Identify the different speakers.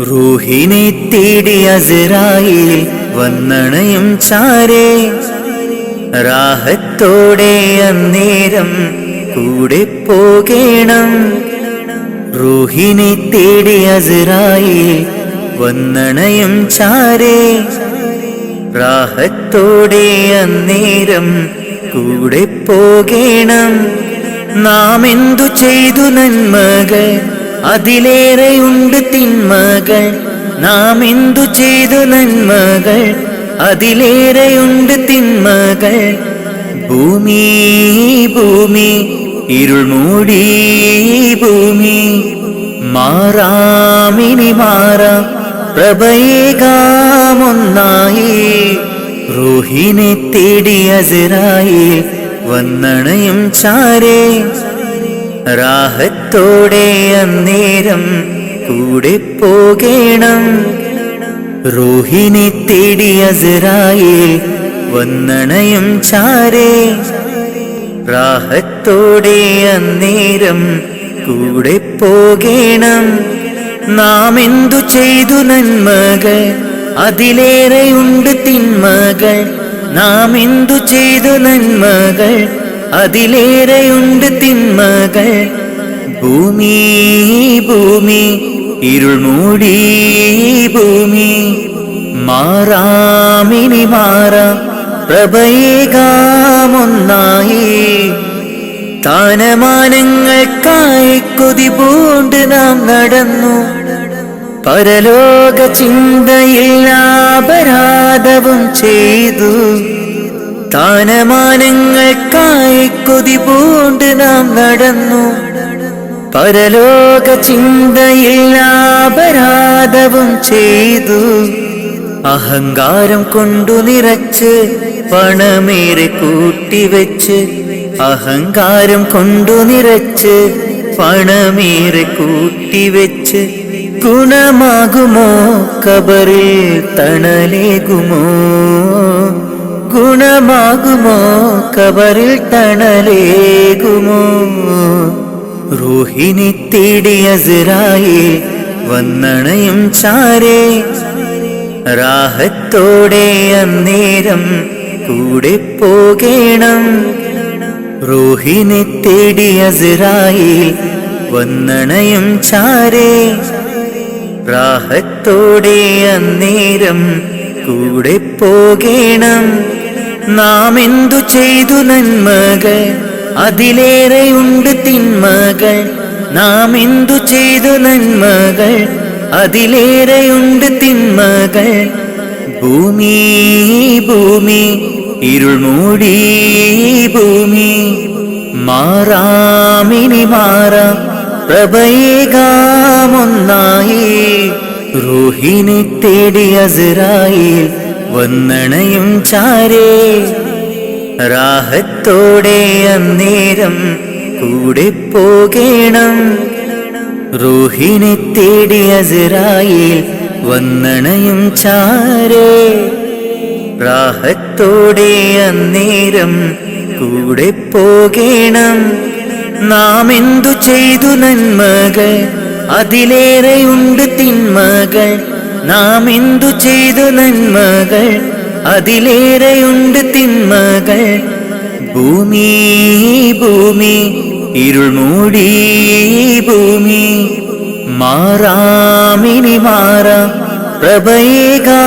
Speaker 1: റൂഹിനെ തേടി അസറായിൽ വന്നണയും ചാരേ. രാഹത്തോടെ അന്നേരം കൂടെ പോകേണം. റൂഹിനെ തേടി അസറായിൽ വന്നണയും ചാരേ. രാഹത്തോടെ അന്നേരം കൂടെ പോകേണം. നാം എന്തു ചെയ്തു നന്മകൾ അതിലേറെയുണ്ട് തിന്മകൾ. നാം എന്തു ചെയ്തു നന്മകൾ? അതിലേറെയുണ്ട് തിന്മകൾ. ഭൂമി ഭൂമി ഇരുൾ മൂടി ഭൂമി. മാറാമിനി മാറാം. പ്രഭയേകാമൊന്നായി റൂഹിനെ തേടി അസിറായി വന്നണയും ചാരേ. രാഹത്തോടെ അന്നേരം കൂടെ പോകേണം. റൂഹിനെ തേടി അസിറായിൽ വന്നണയും ചാരേ. രാഹത്തോടെ അന്നേരം കൂടെ പോകേണം. നാം എന്തു ചെയ്തു നന്മകൾ? അതിലേറെയുണ്ട് തിന്മകൾ. നാം എന്തു ചെയ്തു നന്മകൾ? അതിലേറെയുണ്ട് തിന്മകൾ. ഭൂമി ഭൂമി ഇരുൾ മൂടി ഭൂമി. മാറാമിനി മാറാം പ്രഭയേകാമൊന്നായി. താനമാനങ്ങൾക്കായി കൊതി പൂണ്ട് നാം നടന്നു. പരലോക ചിന്തയില്ലാപരാധവും ചെയ്തു. താനമാനങ്ങൾക്കായി കൊതി പൂണ്ട് നാം നടന്നു. പരലോക ചിന്തയിൽ അപരാധവും ചെയ്തു. അഹങ്കാരം കൊണ്ടു നിറച്ച് പണമേറെ കൂട്ടിവെച്ച് അഹങ്കാരം കൊണ്ടു നിറച്ച് പണമേറെ കൂട്ടിവെച്ച് ഗുണമാകുമോ? കബറിൽ തണലേകുമോ? ഗുണമാകുമോ? കബറിൽ തണലേകുമോ? റൂഹിനെ തേടി അസിറായി വന്നണയും ചാരേ. രാഹത്തോടെ അന്നേരം കൂടെ പോകേണം. റൂഹിനെ തേടി അസിറായി വന്നണയും ചാരേ. രാഹത്തോടെ അന്നേരം കൂടെ പോകേണം. നാം എന്തു ചെയ്തു നന്മകൾ? അതിലേറെയുണ്ട് തിന്മകൾ. നാം എന്തു ചെയ്തു നന്മകൾ? അതിലേറെയുണ്ട് തിന്മകൾ. ഭൂമി ഭൂമി ഇരുൾ മൂടി ഭൂമി. മാറാമിനി മാറാം. പ്രഭയേകാമൊന്നായി. റൂഹിനെ തേടി അസിറായിൽ വന്നണയും ചാരേ. രാഹത്തോടെ അന്നേരം കൂടെ പോകേണം. റൂഹിനെ തേടി അസിറായിൽ വന്നണയും ചാരേ. രാഹത്തോടെ അന്നേരം കൂടെ പോകേണം. നാം എന്തു ചെയ്തു നന്മകൾ അതിലേറെയുണ്ട് തിന്മകൾ. നാം എന്തു ചെയ്തു നന്മകൾ അതിലേറെയുണ്ട് തിന്മകൾ. ഭൂമി ഭൂമി ഇരുൾ മൂടി ഭൂമി. മാറാമിനി മാറാം പ്രഭയേകാമൊന്നായി